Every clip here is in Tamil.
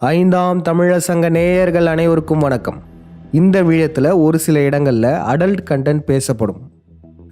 ஐந்தாம் தமிழசங்க நேயர்கள் அனைவருக்கும் வணக்கம். இந்த விழத்தில் ஒரு சில இடங்களில் அடல்ட் கண்டென்ட் பேசப்படும்.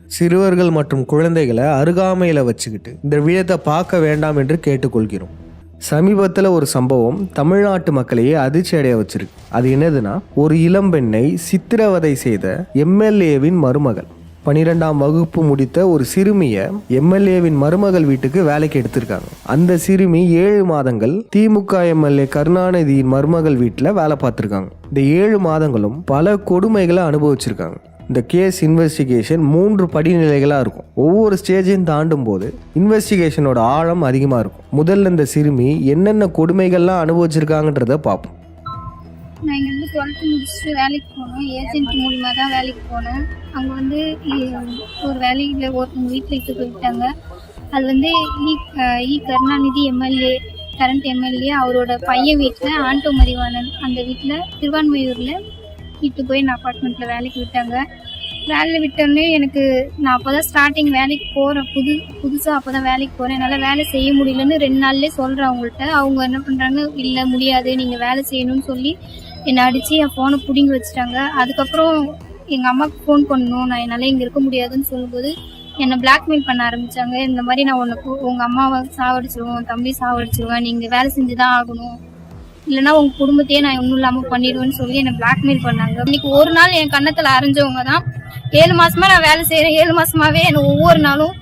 சிறுவர்கள் மற்றும் குழந்தைகளை அருகாமையில் வச்சுக்கிட்டு இந்த விழத்தை பார்க்க வேண்டாம் என்று கேட்டுக்கொள்கிறோம். சமீபத்தில் ஒரு சம்பவம் தமிழ்நாட்டு மக்களையே அதிர்ச்சி அடைய வச்சிருக்கு. அது என்னதுன்னா ஒரு இளம்பெண்ணை சித்திரவதை செய்த எம்எல்ஏவின் மருமகள். பனிரெண்டாம் வகுப்பு முடித்த ஒரு சிறுமியை எம்எல்ஏவின் மருமகள் வீட்டுக்கு வேலைக்கு எடுத்திருக்காங்க. அந்த சிறுமி ஏழு மாதங்கள் திமுக எம்எல்ஏ கருணாநிதியின் மருமகள் வீட்டில் வேலை பார்த்துருக்காங்க. இந்த ஏழு மாதங்களும் பல கொடுமைகளை அனுபவிச்சிருக்காங்க. இந்த கேஸ் இன்வெஸ்டிகேஷன் மூன்று படிநிலைகளாக இருக்கும். ஒவ்வொரு ஸ்டேஜையும் தாண்டும் போது இன்வெஸ்டிகேஷனோட ஆழம் அதிகமாக இருக்கும். முதல்ல இந்த சிறுமி என்னென்ன கொடுமைகள்லாம் அனுபவிச்சிருக்காங்கன்றத பார்ப்போம். நான் இங்கேருந்து டுவெல்த்து முடிச்சுட்டு வேலைக்கு போனேன் ஏஜென்ட் மூலிமா தான் வேலைக்கு போனேன் அங்கே வந்து ஒரு வேலையில் ஒருத்தவங்க வீட்டில் இட்டு போயிட்டாங்க. அது வந்து இ இ கருணாநிதி எம்எல்ஏ கரண்ட் எம்எல்ஏ அவரோட பையன் வீட்டில் ஆண்டோ மரிவாணன் அந்த வீட்டில் திருவான்மையூரில் இட்டு போய் நான் அப்பார்ட்மெண்ட்டில் வேலைக்கு விட்டாங்க. வேலையில் விட்டோடனே எனக்கு நான் அப்போ தான் ஸ்டார்டிங் வேலைக்கு போகிறேன் புது புதுசாக அப்போ தான் வேலைக்கு போகிறேன் என்னால் வேலை செய்ய முடியலன்னு ரெண்டு நாள்லேயே சொல்கிறேன் அவங்கள்ட்ட. அவங்க என்ன பண்ணுறாங்க இல்லை முடியாது. நீங்கள் வேலை செய்யணும்னு சொல்லி என்னை அடித்து என் ஃபோனை பிடுங்கி வச்சுட்டாங்க. அதுக்கப்புறம் எங்கள் அம்மாவுக்கு ஃபோன் பண்ணணும். நான் என்னால் இங்கே இருக்க முடியாதுன்னு சொல்லும்போது என்னை பிளாக்மெயில் பண்ண ஆரம்பிச்சாங்க. இந்த மாதிரி நான் உனக்கு உங்கள் அம்மாவை சாவடிச்சிருவோம் தம்பி சாவடிச்சிருவேன். நீங்கள் வேலை செஞ்சு தான் ஆகணும். இல்லைன்னா உங்க குடும்பத்தையே நான் ஒன்றும் இல்லாமல் பண்ணிடுவேன்னு சொல்லி என்னை பிளாக்மெயில் பண்ணாங்க. இன்னைக்கு ஒரு நாள் என் கன்னத்தில் அரைஞ்சவங்க தான் ஏழு மாசமா நான் வேலை செய்கிறேன் ஏழு மாசமாவே என்னை ஒவ்வொரு நாளும்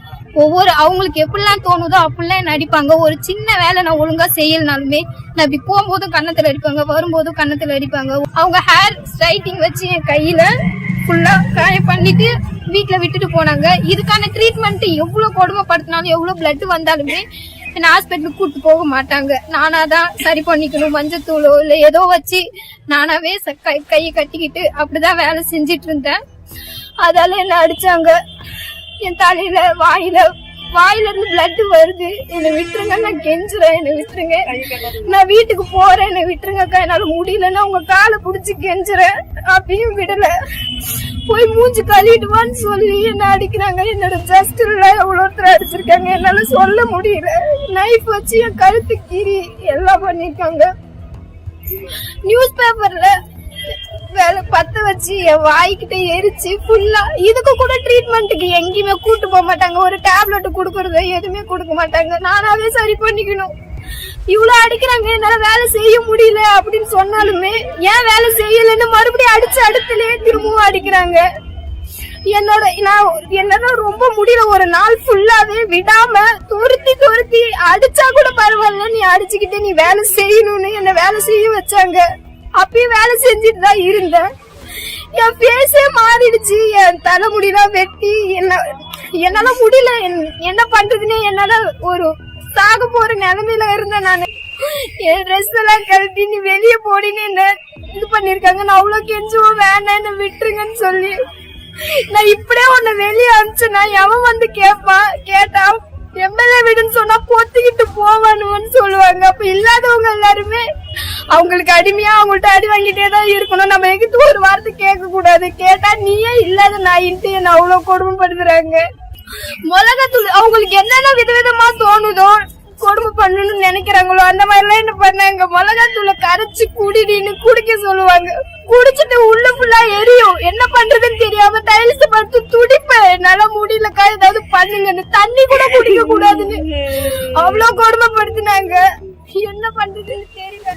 ஒவ்வொரு அவங்களுக்கு எப்படிலாம் தோணுதோ அப்படிலாம் என்ன அடிப்பாங்க. ஒரு சின்ன வேலை நான் ஒழுங்கா செய்யலனாலுமே நான் இப்படி போகும்போதும் கன்னத்துல அடிப்பாங்க வரும்போதும் கன்னத்துல அடிப்பாங்க. அவங்க ஹேர் ஸ்ட்ரைட்டிங் வச்சு என் கையில ஃபுல்லா காய பண்ணிட்டு வீட்டுல விட்டுட்டு போனாங்க. இதுக்கான ட்ரீட்மெண்ட் எவ்வளவு கொடுமைப்படுத்தினாலும் எவ்வளவு பிளட் வந்தாலுமே என்ன ஹாஸ்பிட்டலுக்கு கூட்டு போக மாட்டாங்க. நானா தான் சரி பண்ணிக்கணும் மஞ்சத்தூளோ இல்ல ஏதோ வச்சு நானாவே கையை கட்டிக்கிட்டு அப்படிதான் வேலை செஞ்சிட்டு இருந்தேன். அதால என்ன அடிச்சாங்க. என் தலையில வாயில வாயில இருந்து பிளட் வருது. என்னை விட்டுருங்க நான் கெஞ்சுறேன். என்னை விட்டுருங்க. நான் வீட்டுக்கு போறேன். என்னை விட்டுருங்கக்கா என்னால முடியலன்னா உங்க காலை புடிச்சு கெஞ்சுறேன். அப்பயும் விடல. போய் மூஞ்சி கழுவிடுவான்னு சொல்லி என்ன அடிக்கிறாங்க? என்னோட ஜஸ்ட்ல ஒருத்தர் அடிச்சிருக்காங்க. என்னால சொல்ல முடியல. நைஃப் வச்சு என் கழுத்து கீறி எல்லாம் பண்ணிருக்காங்க நியூஸ் பேப்பர்ல வேலை பத்த வச்சு என் வாய்க்கிட்ட எரிச்சு ஃபுல்லா இதுக்கு கூட ட்ரீட்மெண்ட்டுக்கு எங்கேயுமே கூட்டு போக மாட்டாங்க. ஒரு டேப்லெட் கொடுக்கறது எதுவுமே கொடுக்க மாட்டாங்க. நானாவே சரி பண்ணிக்கணும். இவ்வளவு அடிக்கிறாங்க. என்னால வேலை செய்ய முடியல அப்படின்னு சொன்னாலுமே ஏன் வேலை செய்யலன்னு மறுபடியும் அடிச்சு அடுத்துலயே திரும்பவும் அடிக்கிறாங்க. என்னோட நான் என்னால ரொம்ப முடியல. ஒரு நாள் ஃபுல்லாவே விடாம துருத்தி துருத்தி அடிச்சா கூட பரவாயில்ல. நீ அடிச்சுக்கிட்டே நீ வேலை செய்யணும்னு என்ன வேலை செய்ய வச்சாங்க. அப்பயும் வேலை செஞ்சுட்டு தான் இருந்தேன். என் ஃபேஸே மாறிடுச்சு என் தலைமுடிலாம் வெட்டி என்ன என்னால முடியல. என்- என்ன பண்றதுன்னே என்னால ஒரு சாக போற நிலைமையில இருந்தேன் நான். என் ட்ரெஸ் எல்லாம் கழட்டி நீ வெளியே போடின்னு என்ன இது பண்ணிருக்காங்க? நான் அவ்வளவு கெஞ்சுவோம் வேண்டாம் என்ன விட்டுருங்கன்னு சொல்லி. நான் இப்படியே உன்னை வெளியே அனுப்பிச்சேன்னா எவன் வந்து கேட்பான் கேட்டான் எம்எல்ஏ வீடுன்னு சொன்னா பொத்திக்கிட்டு போவானுன்னு சொல்லுவாங்க. அப்ப இல்லாதவங்க எல்லாருமே அவங்களுக்கு அடிமையா அவங்கள்ட்ட அடி வாங்கிட்டே தான் இருக்கணும். நம்ம எங்கிட்ட ஒரு வார்த்தை கேட்க கூடாது கேட்டா நீயே இல்லாத நாயின்ட்டு என்ன அவ்வளவு கொடுமைப்படுத்துறாங்க. மிளகாத்தூள் அவங்களுக்கு என்னென்ன விதவிதமா தோணுதோ கொடுமை பண்ணணும்னு நினைக்கிறாங்களோ அந்த மாதிரிலாம் என்ன பண்ணாங்க? மிளகாத்தூளை கரைச்சு குடிடின்னு குடிக்க சொல்லுவாங்க. குடிச்சிட்டு உள்ள ஃபுல்லா எரியும். என்ன பண்றதுன்னு தெரியாம டைல்ஸ் பார்த்து துடிப்பேன். என்னால முடியலக்கா ஏதாவது பண்ணுங்கன்னு. தண்ணி கூட குடிக்க கூடாதுன்னு. அவ்வளவு கொடுமைப்படுத்தினாங்க. என்ன பண்றதுன்னு தெரியல.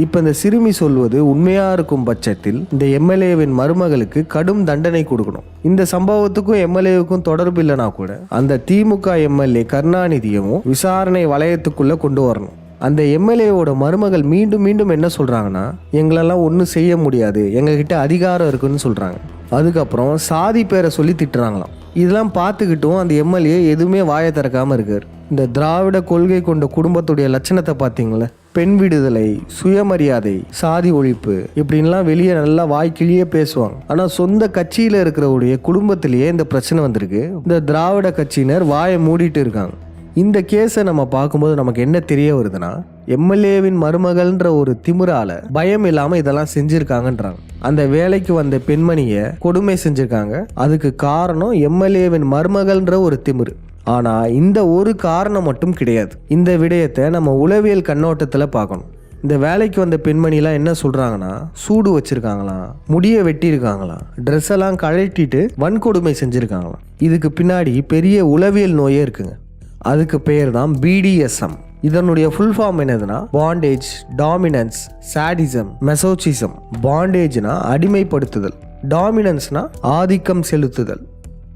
இப்போ இந்த சிறுமி சொல்வது உண்மையாக இருக்கும் பட்சத்தில் இந்த எம்எல்ஏவின் மருமகளுக்கு கடும் தண்டனை கொடுக்கணும். இந்த சம்பவத்துக்கும் எம்எல்ஏவுக்கும் தொடர்பு இல்லைனா கூட அந்த திமுக எம்எல்ஏ கருணாநிதியவும் விசாரணை வளையத்துக்குள்ளே கொண்டு வரணும். அந்த எம்எல்ஏவோட மருமகள் மீண்டும் மீண்டும் என்ன சொல்கிறாங்கன்னா எங்களெல்லாம் ஒன்றும் செய்ய முடியாது. எங்ககிட்ட அதிகாரம் இருக்குன்னு சொல்கிறாங்க அதுக்கப்புறம் சாதி பேரை சொல்லி திட்டுறாங்களாம். இதெல்லாம் பார்த்துக்கிட்டும் அந்த எம்எல்ஏ எதுவுமே வாயை திறக்காமல் இருக்கார். இந்த திராவிட கொள்கை கொண்ட குடும்பத்துடைய லட்சணத்தை பார்த்தீங்களே பெண் விடுதலை சுயமரியாதை சாதி ஒழிப்பு இப்படின்லாம் வெளியே நல்லா வாய்க்கிழியே பேசுவாங்க. ஆனால் சொந்த கட்சியில் இருக்கிறவருடைய குடும்பத்திலேயே இந்த பிரச்சனை வந்திருக்கு. இந்த திராவிட கட்சியினர் வாயை மூடிட்டு இருக்காங்க. இந்த கேஸை நம்ம பார்க்கும்போது நமக்கு என்ன தெரிய வருதுன்னா எம்எல்ஏவின் மருமகள்ன்ற ஒரு திமிரால பயம் இல்லாமல் இதெல்லாம் செஞ்சுருக்காங்கன்றாங்க. அந்த வேலைக்கு வந்த பெண்மணியை கொடுமை செஞ்சுருக்காங்க. அதுக்கு காரணம் எம்எல்ஏவின் மருமகள்ன்ற ஒரு திமிரு. ஆனால் இந்த ஒரு காரணம் மட்டும் கிடையாது. இந்த விடயத்தை நம்ம உளவியல் கண்ணோட்டத்தில் பார்க்கணும். இந்த வேலைக்கு வந்த பெண்மணிலாம் என்ன சொல்கிறாங்கன்னா சூடு வச்சுருக்காங்களாம் முடியை வெட்டியிருக்காங்களாம் ட்ரெஸ் எல்லாம் கழட்டிட்டு வன்கொடுமை செஞ்சுருக்காங்களாம். இதுக்கு பின்னாடி பெரிய உளவியல் நோயே இருக்குங்க. அதுக்கு பேர் தான் பிடிஎஸ்எம் இதனுடைய ஃபுல் ஃபார்ம் என்னதுன்னா பாண்டேஜ் டாமினன்ஸ் சாடிசம் மெசோச்சிசம் பாண்டேஜ்னா அடிமைப்படுத்துதல். டாமினன்ஸ்னா ஆதிக்கம் செலுத்துதல்.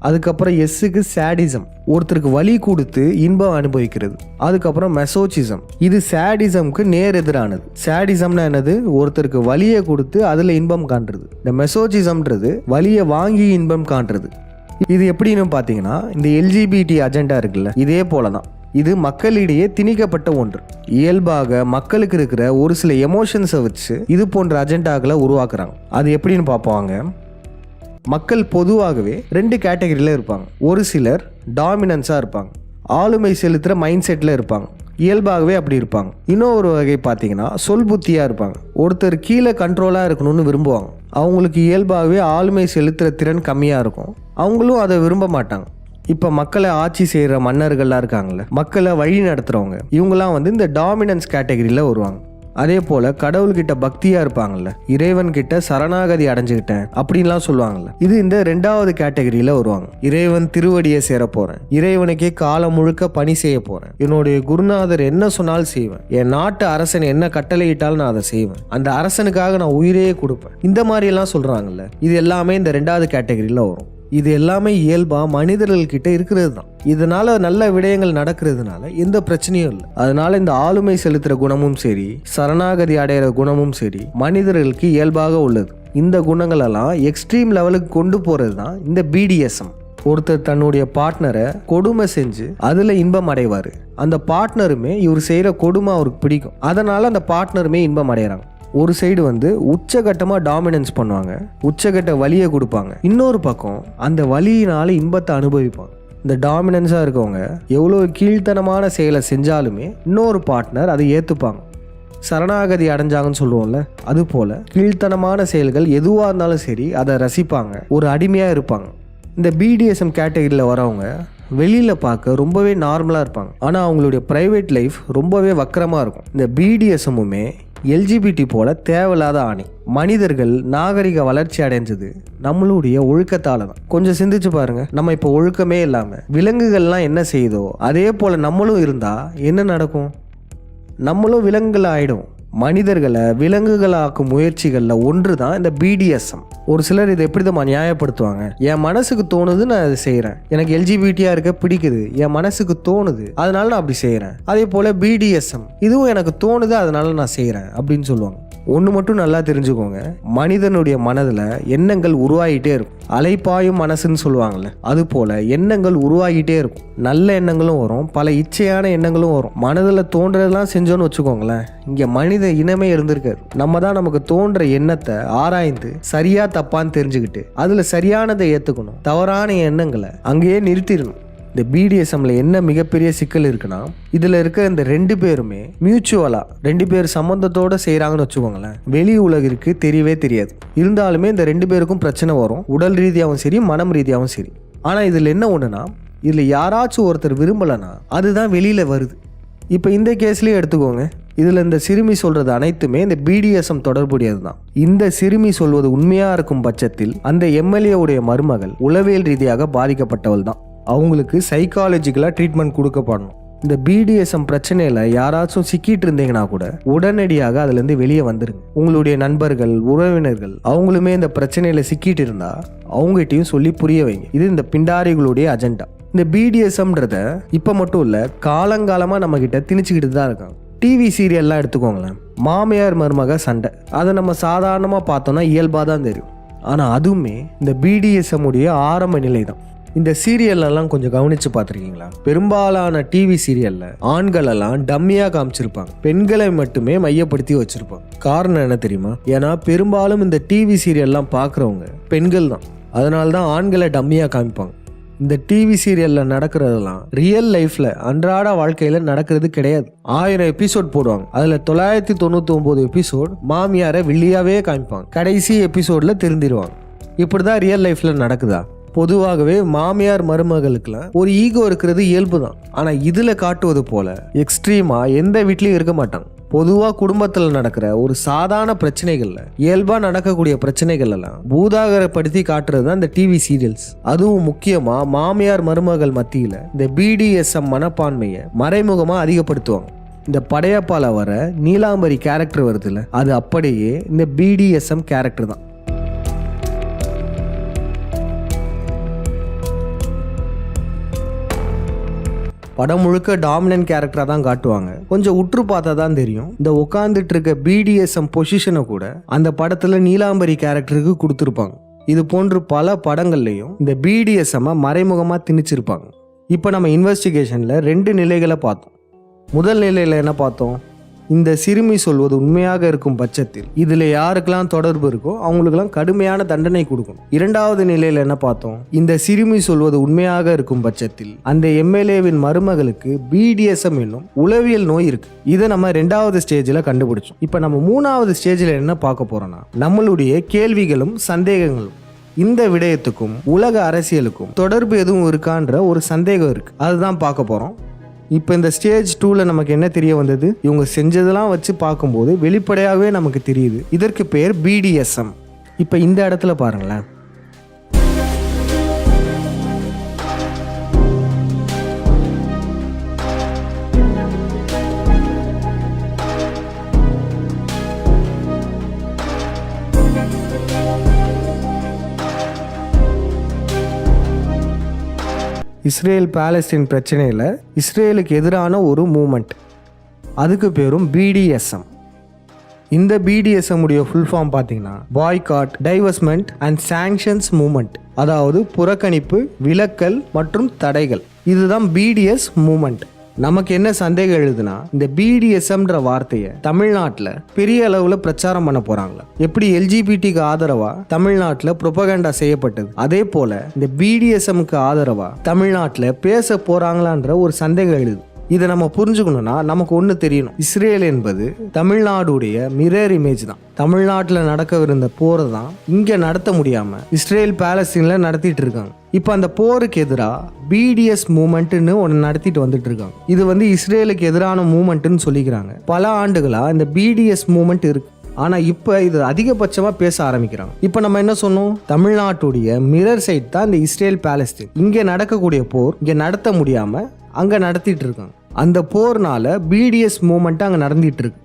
அதுக்கப்புறம் எஸ்ஸுக்கு சேடிசம் ஒருத்தருக்கு வலி கொடுத்து இன்பம் அனுபவிக்கிறது. அதுக்கப்புறம் மெசோச்சிசம் இது சேடிசம்க்கு நேர் எதிரானது. சேடிசம்னா என்னது? ஒருத்தருக்கு வலியை கொடுத்து அதில் இன்பம் காண்றது. இந்த மெசோச்சிசம்ன்றது வலியை வாங்கி இன்பம் காண்றது. இது எப்படின்னு பார்த்தீங்கன்னா இந்த எல்ஜிபிடி அஜெண்டா இருக்குல்ல இதே போல தான் இது மக்களிடையே திணிக்கப்பட்ட ஒன்று. இயல்பாக மக்களுக்கு இருக்கிற ஒரு சில எமோஷன்ஸை வச்சு இது போன்ற அஜெண்டாக்களை உருவாக்குறாங்க. அது எப்படின்னு பார்ப்பாங்க? மக்கள் பொதுவாகவே ரெண்டு கேட்டகரியில் இருப்பாங்க. ஒரு சிலர் டாமினன்ஸாக இருப்பாங்க. ஆளுமை செலுத்துகிற மைண்ட் செட்டில் இருப்பாங்க. இயல்பாகவே அப்படி இருப்பாங்க. இன்னொரு வகை பார்த்தீங்கன்னா சொல் புத்தியாக இருப்பாங்க. ஒருத்தர் கீழே கண்ட்ரோலாக இருக்கணும்னு விரும்புவாங்க. அவங்களுக்கு இயல்பாகவே ஆளுமை செலுத்துகிற திறன் கம்மியாக இருக்கும். அவங்களும் அதை விரும்ப மாட்டாங்க. இப்போ மக்களை ஆட்சி செய்கிற மன்னர்கள்லாம் இருக்காங்கல்ல மக்களை வழி நடத்துகிறவங்க இவங்கெல்லாம் வந்து இந்த டாமினன்ஸ் கேட்டகரியில் வருவாங்க. அதே போல் கடவுள்கிட்ட பக்தியாக இருப்பாங்கல்ல இறைவன் கிட்ட சரணாகதி அடைஞ்சுக்கிட்டேன் அப்படின்லாம் சொல்லுவாங்கல்ல இது இந்த ரெண்டாவது கேட்டகரியில் வருவாங்க. இறைவன் திருவடியை சேர போறேன். இறைவனுக்கே காலம் முழுக்க பணி செய்ய போகிறேன் என்னுடைய குருநாதர் என்ன சொன்னாலும் செய்வேன். என் நாட்டு அரசன் என்ன கட்டளையிட்டாலும் நான் அதை செய்வேன். அந்த அரசனுக்காக நான் உயிரையே கொடுப்பேன். இந்த மாதிரியெல்லாம் சொல்கிறாங்கல்ல இது எல்லாமே இந்த ரெண்டாவது கேட்டகரியில வரும். இது எல்லாமே இயல்பா மனிதர்கள்கிட்ட இருக்கிறது தான் இதனால நல்ல விடயங்கள் நடக்கிறதுனால எந்த பிரச்சனையும் இல்லை. அதனால இந்த ஆளுமை செலுத்துற குணமும் சரி சரணாகதி அடையிற குணமும் சரி மனிதர்களுக்கு இயல்பாக உள்ளது. இந்த குணங்கள் எல்லாம் எக்ஸ்ட்ரீம் லெவலுக்கு கொண்டு போறது தான் இந்த பிடிஎஸ்எம் ஒருத்தர் தன்னுடைய பார்ட்னரை கொடுமை செஞ்சு அதுல இன்பம் அடைவாரு. அந்த பார்ட்னருமே இவர் செய்யற கொடுமை அவருக்கு பிடிக்கும். அதனால அந்த பார்ட்னருமே இன்பம் அடைகிறாங்க ஒரு சைடு வந்து உச்சகட்டமாக டாமினன்ஸ் பண்ணுவாங்க. உச்சகட்ட வலியை கொடுப்பாங்க. இன்னொரு பக்கம் அந்த வலியினால இன்பத்தை அனுபவிப்பாங்க. இந்த டாமினன்ஸாக இருக்கவங்க எவ்வளோ கீழ்த்தனமான செயலை செஞ்சாலுமே இன்னொரு பார்ட்னர் அதை ஏற்றுப்பாங்க சரணாகதி அடைஞ்சாங்கன்னு சொல்லுவோம்ல அது போல் கீழ்த்தனமான செயல்கள் எதுவாக இருந்தாலும் சரி அதை ரசிப்பாங்க. ஒரு அடிமையாக இருப்பாங்க. இந்த பிடிஎஸ்எம் கேட்டகரியில் வரவங்க வெளியில் பார்க்க ரொம்பவே நார்மலாக இருப்பாங்க. ஆனால் அவங்களுடைய ப்ரைவேட் லைஃப் ரொம்பவே வக்கரமாக இருக்கும். இந்த பிடிஎஸ்எம்முமே எல்ஜிபிடி போல தேவையில்லாத ஆணி. மனிதர்கள் நாகரிக வளர்ச்சி அடைஞ்சது நம்மளுடைய ஒழுக்கத்தால தான் கொஞ்சம் சிந்திச்சு பாருங்க. நம்ம இப்போ ஒழுக்கமே இல்லாமல் விலங்குகள்லாம் என்ன செய்யுதோ அதே போல் நம்மளும் இருந்தால் என்ன நடக்கும்? நம்மளும் விலங்குகள் ஆயிடும் மனிதர்களை விலங்குகளாக்கும் முயற்சிகளில் ஒன்று தான் இந்த பிடிஎஸ்எம் ஒரு சிலர் இதை எப்படி தான் நியாயப்படுத்துவாங்க? என் மனசுக்கு தோணுது நான் அதை செய்கிறேன் எனக்கு எல்ஜிபிடியாக இருக்க பிடிக்குது. என் மனசுக்கு தோணுது. அதனால நான் அப்படி செய்கிறேன் அதே போல் பிடிஎஸ்எம் இதுவும் எனக்கு தோணுது அதனால நான் செய்கிறேன் அப்படின்னு சொல்லுவாங்க. ஒன்று மட்டும் நல்லா தெரிஞ்சுக்கோங்க. மனிதனுடைய மனதில் எண்ணங்கள் உருவாகிட்டே இருக்கும். அலைப்பாயும் மனசுன்னு சொல்லுவாங்கள்ல அது போல் எண்ணங்கள் உருவாகிட்டே இருக்கும். நல்ல எண்ணங்களும் வரும் பல இச்சையான எண்ணங்களும் வரும். மனதில் தோன்றதெல்லாம் செஞ்சோன்னு வச்சுக்கோங்களேன் இங்கே மனித இனமே இருந்திருக்காரு. நம்ம தான் நமக்கு தோன்ற எண்ணத்தை ஆராய்ந்து சரியா தப்பான்னு தெரிஞ்சுக்கிட்டு அதில் சரியானதை ஏற்றுக்கணும் தவறான எண்ணங்களை அங்கேயே நிறுத்திடணும். இந்த பிடிஎஸ்எம்ல என்ன மிகப்பெரிய சிக்கல் இருக்குன்னா இதுல இருக்க இந்த ரெண்டு பேருமே மியூச்சுவலா ரெண்டு பேர் சம்பந்தத்தோட செய்கிறாங்கன்னு வச்சுக்கோங்களேன். வெளி உலகிற்கு தெரியவே தெரியாது. இருந்தாலுமே இந்த ரெண்டு பேருக்கும் பிரச்சனை வரும். உடல் ரீதியாகவும் சரி மனம் ரீதியாகவும் சரி. ஆனா இதுல என்ன ஒண்ணுனா இதுல யாராச்சும் ஒருத்தர் விரும்பலைன்னா அதுதான் வெளியில வருது. இப்போ இந்த கேஸ்லயே எடுத்துக்கோங்க. இதில் இந்த சிறுமி சொல்றது அனைத்துமே இந்த பிடிஎஸ்எம் தொடர்புடையது தான். இந்த சிறுமி சொல்வது உண்மையா இருக்கும் பட்சத்தில் அந்த எம்எல்ஏ உடைய மருமகள் உளவியல் ரீதியாக பாதிக்கப்பட்டவள் தான். அவங்களுக்கு சைக்காலஜிக்கலாக ட்ரீட்மெண்ட் கொடுக்கப்படணும். இந்த பிடிஎஸ்எம் பிரச்சனையில் யாராச்சும் சிக்கிட்டு இருந்தீங்கன்னா கூட உடனடியாக அதுலேருந்து வெளியே வந்துருங்க. உங்களுடைய நண்பர்கள் உறவினர்கள் அவங்களுமே இந்த பிரச்சனையில் சிக்கிட்டு இருந்தா அவங்ககிட்டையும் சொல்லி புரிய வைங்க. இது இந்த பிண்டாரிகளுடைய அஜெண்டா இந்த பிடிஎஸ்எம்ன்றத இப்போ மட்டும் இல்லை காலங்காலமாக நம்ம கிட்ட திணிச்சுக்கிட்டு தான் இருக்காங்க. டிவி சீரியல்லாம் எடுத்துக்கோங்களேன். மாமியார் மருமக சண்டை. அதை நம்ம சாதாரணமாக பார்த்தோம்னா இயல்பாக தான் தெரியும். ஆனால் அதுவுமே இந்த பிடிஎஸ்எம் உடைய ஆரம்ப நிலை தான் இந்த சீரியல்லாம் கொஞ்சம் கவனிச்சு பார்த்துருக்கீங்களா? பெரும்பாலான டிவி சீரியல்ல ஆண்கள் எல்லாம் டம்மியாக காமிச்சிருப்பாங்க. பெண்களை மட்டுமே மையப்படுத்தி வச்சிருப்பாங்க காரணம் என்ன தெரியுமா? ஏன்னா பெரும்பாலும் இந்த டிவி சீரியல்லாம் பார்க்குறவங்க பெண்கள் தான். அதனால தான் ஆண்களை டம்மியாக காமிப்பாங்க. இந்த டிவி சீரியல்ல நடக்கிறதெல்லாம் ரியல் லைஃப்ல அன்றாட வாழ்க்கையில நடக்கிறது கிடையாது. ஆயிரம் எபிசோட் போடுவாங்க. அதுல தொள்ளாயிரத்தி தொண்ணூத்தி ஒன்பது எபிசோட் மாமியாரை வில்லியாவே காமிப்பாங்க. கடைசி எபிசோட்ல திருந்திடுவாங்க இப்படிதான் ரியல் லைஃப்ல நடக்குதா? பொதுவாகவே மாமியார் மருமகளுக்குலாம் ஒரு ஈகோ இருக்கிறது இயல்பு தான் ஆனால் இதில் காட்டுவது போல எக்ஸ்ட்ரீமாக எந்த வீட்லேயும் இருக்க மாட்டாங்க. பொதுவாக குடும்பத்தில் நடக்கிற ஒரு சாதாரண பிரச்சனைகளில் இயல்பாக நடக்கக்கூடிய பிரச்சனைகள் எல்லாம் பூதாகரப்படுத்தி காட்டுறது தான் இந்த டிவி சீரியல்ஸ் அதுவும் முக்கியமாக மாமியார் மருமகள் மத்தியில் இந்த பிடிஎஸ்எம் மனப்பான்மையை மறைமுகமாக அதிகப்படுத்துவாங்க. இந்த படையப்பால வர நீலாம்பரி கேரக்டர் வருதுல்ல அது அப்படியே இந்த பிடிஎஸ்எம் கேரக்டர் தான். படம் முழுக்க டாமினன்ட் கேரக்டராக தான் காட்டுவாங்க. கொஞ்சம் உற்று பார்த்தா தான் தெரியும். இந்த உட்காந்துட்டு இருக்க பிடிஎஸ்எம் பொசிஷனை கூட அந்த படத்தில் நீலாம்பரி கேரக்டருக்கு கொடுத்துருப்பாங்க. இது போன்று பல படங்கள்லையும் இந்த பிடிஎஸ்எம்மை மறைமுகமாக திணிச்சிருப்பாங்க. இப்போ நம்ம இன்வெஸ்டிகேஷனில் ரெண்டு நிலைகளை பார்த்தோம். முதல் நிலையில் என்ன பார்த்தோம்? இந்த சிறுமி சொல்வது உண்மையாக இருக்கும் பட்சத்தில் இதில் யாருக்கெல்லாம் தொடர்பு இருக்கோ அவங்களுக்கெல்லாம் கடுமையான தண்டனை கொடுக்கணும் இரண்டாவது நிலையில் என்ன பார்த்தோம்? இந்த சிறுமி சொல்வது உண்மையாக இருக்கும் பட்சத்தில் அந்த எம்எல்ஏவின் மருமகளுக்கு பிடிஎஸ்எம் என்னும் உளவியல் நோய் இருக்கு. இதை நம்ம ரெண்டாவது ஸ்டேஜில் கண்டுபிடிச்சோம். இப்போ நம்ம மூணாவது ஸ்டேஜில் என்ன பார்க்க போறோம்னா நம்மளுடைய கேள்விகளும் சந்தேகங்களும் இந்த விடயத்துக்கும் உலக அரசியலுக்கும் தொடர்பு எதுவும் இருக்கான்ற ஒரு சந்தேகம் இருக்கு. அதுதான் பார்க்க போறோம். இப்போ இந்த ஸ்டேஜ் டூவில் நமக்கு என்ன தெரிய வந்தது? இவங்க செஞ்சதெல்லாம் வச்சு பார்க்கும்போது வெளிப்படையாகவே நமக்கு தெரியுது. இதற்கு பேர் பிடிஎஸ்எம் இப்போ இந்த இடத்துல பாருங்களேன். இஸ்ரேல் பாலஸ்தீன் பிரச்சனையில் இஸ்ரேலுக்கு எதிரான ஒரு மூமெண்ட். அதுக்கு பேரும் பிடிஎஸ்எம் இந்த பிடிஎஸ்எம் உடைய ஃபுல் ஃபார்ம் பார்த்தீங்கன்னா boycott divestment and sanctions movement அதாவது புறக்கணிப்பு விலக்கல் மற்றும் தடைகள். இதுதான் பிடிஎஸ் மூமெண்ட் நமக்கு என்ன சந்தேகம் எழுதுனா இந்த பிடிஎஸ்எம்ன்ற வார்த்தையை தமிழ்நாட்டில் பெரிய அளவில் பிரச்சாரம் பண்ண போறாங்களா எப்படி எல்ஜிபிடிக்கு ஆதரவா தமிழ்நாட்டில் ப்ரொபகண்டா செய்யப்பட்டது? அதே போல இந்த பிடிஎஸ்எம்க்கு ஆதரவா தமிழ்நாட்டில் பேச போறாங்களான்ற ஒரு சந்தேகம் எழுது. இதை நம்ம புரிஞ்சுக்கணும்னா நமக்கு ஒன்று தெரியணும். இஸ்ரேல் என்பது தமிழ்நாடுடைய மிரர் இமேஜ் தான். தமிழ்நாட்டில் நடக்கவிருந்த போரை தான் இங்கே நடத்த முடியாமல் இஸ்ரேல் பாலஸ்தீனில் நடத்திட்டு இருக்காங்க. இப்போ அந்த போருக்கு எதிராக பிடிஎஸ் மூமெண்ட்னு ஒன்று நடத்திட்டு வந்துட்டு இருக்காங்க. இது வந்து இஸ்ரேலுக்கு எதிரான மூமெண்ட்னு சொல்லிக்கிறாங்க. பல ஆண்டுகளாக இந்த பிடிஎஸ் மூமெண்ட் இருக்கு. ஆனால் இப்போ இது அதிகபட்சமாக பேச ஆரம்பிக்கிறாங்க. இப்போ நம்ம என்ன சொன்னோம்? தமிழ்நாட்டுடைய மிரர் சைட் தான் இந்த இஸ்ரேல் பாலஸ்தீன். இங்கே நடக்கக்கூடிய போர் இங்கே நடத்த முடியாமல் அங்கே நடத்திட்டு இருக்காங்க. அந்த போர்னால பிடிஎஸ் மூமெண்ட்டு அங்கே நடந்துட்டு இருக்கு.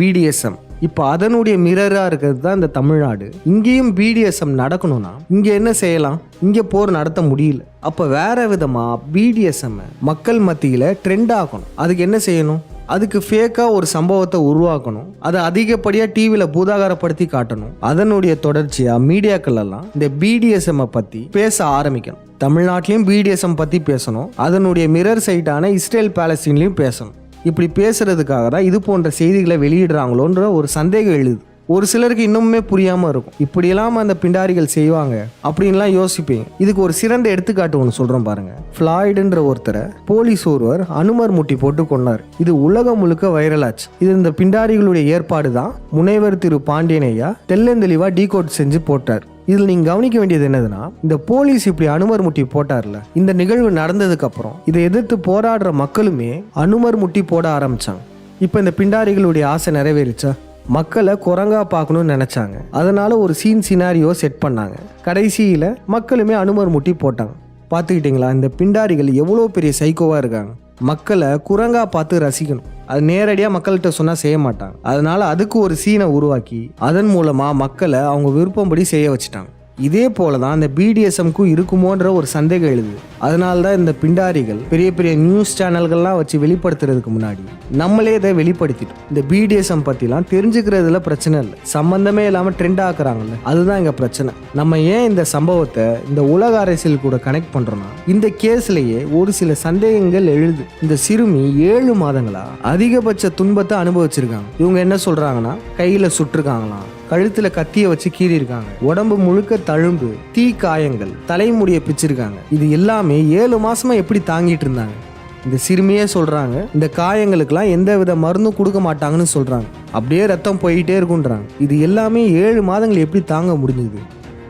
பிடிஎஸ்எம் இப்போ அதனுடைய மிரராக இருக்கிறது தான் இந்த தமிழ்நாடு. இங்கேயும் பிடிஎஸ்எம் நடக்கணும்னா இங்கே என்ன செய்யலாம்? இங்கே போர் நடத்த முடியல. அப்போ வேற விதமாக பிடிஎஸ்எம் மக்கள் மத்தியில் ட்ரெண்ட் ஆகணும் அதுக்கு என்ன செய்யணும்? அதுக்கு ஃபேக்காக ஒரு சம்பவத்தை உருவாக்கணும். அதை அதிகப்படியாக டிவியில் பூதாகாரப்படுத்தி காட்டணும். அதனுடைய தொடர்ச்சியாக மீடியாக்கள் எல்லாம் இந்த பிடிஎஸ்எம்மை பற்றி பேச ஆரம்பிக்கணும். தமிழ்நாட்டிலையும் பிடிஎஸ்எம் பற்றி பேசணும். அதனுடைய மிரர் சைட்டான இஸ்ரேல் பேலஸ்டீன்லையும் பேசணும். இப்படி பேசுறதுக்காக தான் இது போன்ற செய்திகளை வெளியிடுறாங்களோன்ற ஒரு சந்தேகம் எழுது. ஒரு சிலருக்கு இன்னுமே புரியாமல் இருக்கும். இப்படியெல்லாம் அந்த பிண்டாரிகள் செய்வாங்க அப்படின்லாம் யோசிப்பேன். இதுக்கு ஒரு சிறந்த எடுத்துக்காட்டு ஒன்று சொல்கிறோம் பாருங்க. ஃப்ளாய்டுன்ற ஒருத்தரை போலீஸ் ஒருவர் அனுமர் முட்டி போட்டு கொண்டார் இது உலகம் முழுக்க வைரலாச்சு. இது இந்த பிண்டாரிகளுடைய ஏற்பாடு தான் முனைவர் திரு பாண்டியனையா தெல்லந்தெளிவாக டீகோட் செஞ்சு போட்டார். இதில் நீங்கள் கவனிக்க வேண்டியது என்னதுன்னா இந்த போலீஸ் இப்படி அனுமர் முட்டி போட்டார்ல இந்த நிகழ்வு நடந்ததுக்கு அப்புறம் இதை எதிர்த்து போராடுற மக்களுமே அனுமர் முட்டி போட ஆரம்பிச்சாங்க. இப்போ இந்த பிண்டாரிகளுடைய ஆசை நிறைவேறிச்சா? மக்களை குரங்கா பார்க்கணும்னு நினைச்சாங்க. அதனால ஒரு சீன் சினாரியோ செட் பண்ணாங்க. கடைசியில் மக்களுமே அனுமர் முட்டி போட்டாங்க. பார்த்துக்கிட்டிங்களா? இந்த பிண்டாரிகள் எவ்வளோ பெரிய சைக்கோவாக இருக்காங்க. மக்களை குரங்கா பார்த்து ரசிக்கணும். அது நேரடியாக மக்கள்கிட்ட சொன்னால் செய்ய மாட்டாங்க. அதனால அதுக்கு ஒரு சீனை உருவாக்கி அதன் மூலமாக மக்களை அவங்க விருப்பம்படி செய்ய வச்சுட்டாங்க. இதே போல தான் அந்த பிடிஎஸ்எம்க்கும் இருக்குமோன்ற ஒரு சந்தேகம் எழுது. அதனால தான் இந்த பிண்டாரிகள் பெரிய பெரிய நியூஸ் சேனல்கள்லாம் வச்சு வெளிப்படுத்துறதுக்கு முன்னாடி நம்மளே இதை வெளிப்படுத்திட்டோம். இந்த பிடிஎஸ்எம் பற்றிலாம் தெரிஞ்சுக்கிறதுல பிரச்சனை இல்லை. சம்மந்தமே இல்லாமல் ட்ரெண்ட் ஆக்குறாங்கல்ல அதுதான் இங்கே பிரச்சனை. நம்ம ஏன் இந்த சம்பவத்தை இந்த உலக அரசியல் கூட கனெக்ட் பண்ணுறோம்னா இந்த கேஸ்லேயே ஒரு சில சந்தேகங்கள் எழுது. இந்த சிறுமி ஏழு மாதங்களா அதிகபட்ச துன்பத்தை அனுபவிச்சிருக்காங்க. இவங்க என்ன சொல்கிறாங்கன்னா கையில் சுட்டிருக்காங்களாம். கழுத்துல கத்திய வச்சு கீறியிருக்காங்க. உடம்பு முழுக்க தழும்பு தீ காயங்கள் தலைமுடிய பிச்சிருக்காங்க. இது எல்லாமே ஏழு மாசமா எப்படி தாங்கிட்டு இருந்தாங்க? இந்த சிறுமியே சொல்றாங்க இந்த காயங்களுக்கெல்லாம் எந்த வித மருந்தும் கொடுக்க மாட்டாங்கன்னு சொல்றாங்க. அப்படியே ரத்தம் போயிட்டே இருக்குன்றாங்க. இது எல்லாமே ஏழு மாதங்கள் எப்படி தாங்க முடிஞ்சுது?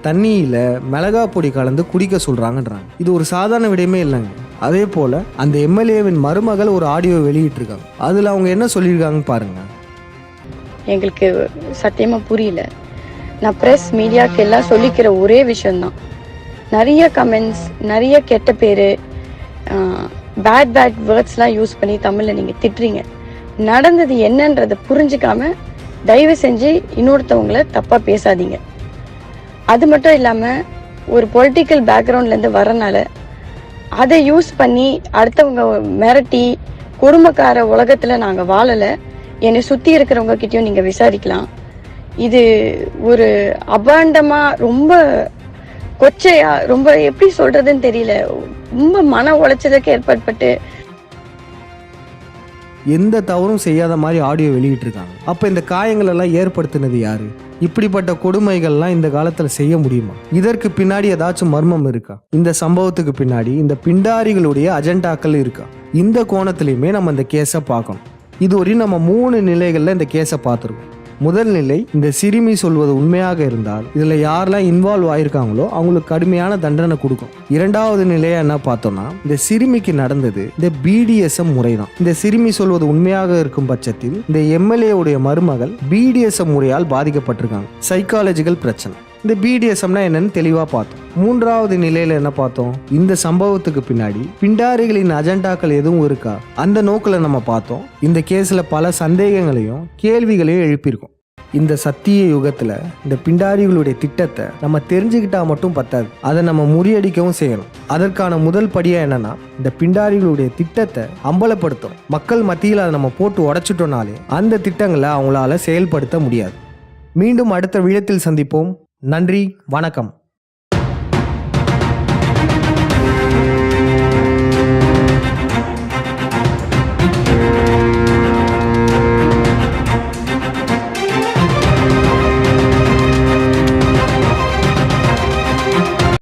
தண்ணியில மிளகா பொடி கலந்து குடிக்க சொல்றாங்கன்றாங்க. இது ஒரு சாதாரண விடயமே இல்லைங்க. அதே போல அந்த எம்எல்ஏவின் மருமகள் ஒரு ஆடியோ வெளியிட்டிருக்காங்க. அதுல அவங்க என்ன சொல்லியிருக்காங்கன்னு பாருங்க. எங்களுக்கு சத்தியமா புரியல. நான் ப்ரெஸ் மீடியாவுக்கு எல்லாம் சொல்லிக்கிற ஒரே விஷயம்தான். நிறைய கமெண்ட்ஸ் நிறைய கெட்ட பேர் பேட் பேட் வேர்ட்ஸ்லாம் யூஸ் பண்ணி தமிழில் நீங்கள் திட்டுறீங்க. நடந்தது என்னன்றதை புரிஞ்சுக்காம தயவு செஞ்சு இன்னொருத்தவங்கள தப்பாக பேசாதீங்க. அது மட்டும் இல்லாமல் ஒரு பொலிட்டிக்கல் பேக்ரவுண்ட்லேருந்து வரனால அதை யூஸ் பண்ணி அடுத்தவங்க மிரட்டி குடும்பக்கார உலகத்தில் நாங்கள் வாழலை. என்னை சுற்றி இருக்கிறவங்க கிட்டயும் நீங்கள் விசாரிக்கலாம். இது ஒரு அபாண்டமா ரொம்ப கொச்சையா ரொம்ப எப்படி சொல்றதுன்னு தெரியல. ரொம்ப மன உளைச்சலுக்கு ஏற்பட்டு எந்த தவறும் செய்யாத மாதிரி ஆடியோ வெளியிட்டிருக்காங்க. அப்ப இந்த காயங்கள் எல்லாம் ஏற்படுத்தினது யாரு? இப்படிப்பட்ட கொடுமைகள்லாம் இந்த காலத்துல செய்ய முடியுமா? இதற்கு பின்னாடி ஏதாச்சும் மர்மம் இருக்கா? இந்த சம்பவத்துக்கு பின்னாடி இந்த பிண்டாரிகளுடைய அஜெண்டாக்கள் இருக்கா? இந்த கோணத்திலையுமே நம்ம இந்த கேஸை பார்க்கணும். இதுவரையும் நம்ம மூணு நிலைகளில் இந்த கேஸை பார்த்துருக்கோம். முதல் நிலை இந்த சிறுமி சொல்வது உண்மையாக இருந்தால் இதில் யாரெல்லாம் இன்வால்வ் ஆயிருக்காங்களோ அவங்களுக்கு கடுமையான தண்டனை கொடுக்கும். இரண்டாவது நிலையா என்ன பார்த்தோம்னா இந்த சிறுமிக்கு நடந்தது இந்த பிடிஎஸ்எம் முறை தான் இந்த சிறுமி சொல்வது உண்மையாக இருக்கும் பட்சத்தில் இந்த எம்எல்ஏ உடைய மருமகள் பிடிஎஸ்எம் முறையால் பாதிக்கப்பட்டிருக்காங்க. சைக்காலஜிக்கல் பிரச்சனை. இந்த பிடிஎஸ்எம்னா என்னன்னு தெளிவாக பார்த்தோம். மூன்றாவது நிலையில என்ன பார்த்தோம்? இந்த சம்பவத்துக்கு பின்னாடி பிண்டாரிகளின் அஜெண்டாக்கள் எதுவும் இருக்கா? அந்த நோக்கில் நம்ம பார்த்தோம். இந்த கேஸில் பல சந்தேகங்களையும் கேள்விகளையும் எழுப்பியிருக்கோம். இந்த சத்திய யுகத்தில் இந்த பிண்டாரிகளுடைய திட்டத்தை நம்ம தெரிஞ்சுக்கிட்டா மட்டும் பத்தாது. அதை நம்ம முறியடிக்கவும் செய்யணும். அதற்கான முதல் படியாக என்னன்னா இந்த பிண்டாரிகளுடைய திட்டத்தை அம்பலப்படுத்தும் மக்கள் மத்தியில் அதை நம்ம போட்டு உடச்சிட்டோம்னாலே அந்த திட்டங்களை அவங்களால செயல்படுத்த முடியாது. மீண்டும் அடுத்த விழத்தில் சந்திப்போம். நன்றி வணக்கம்.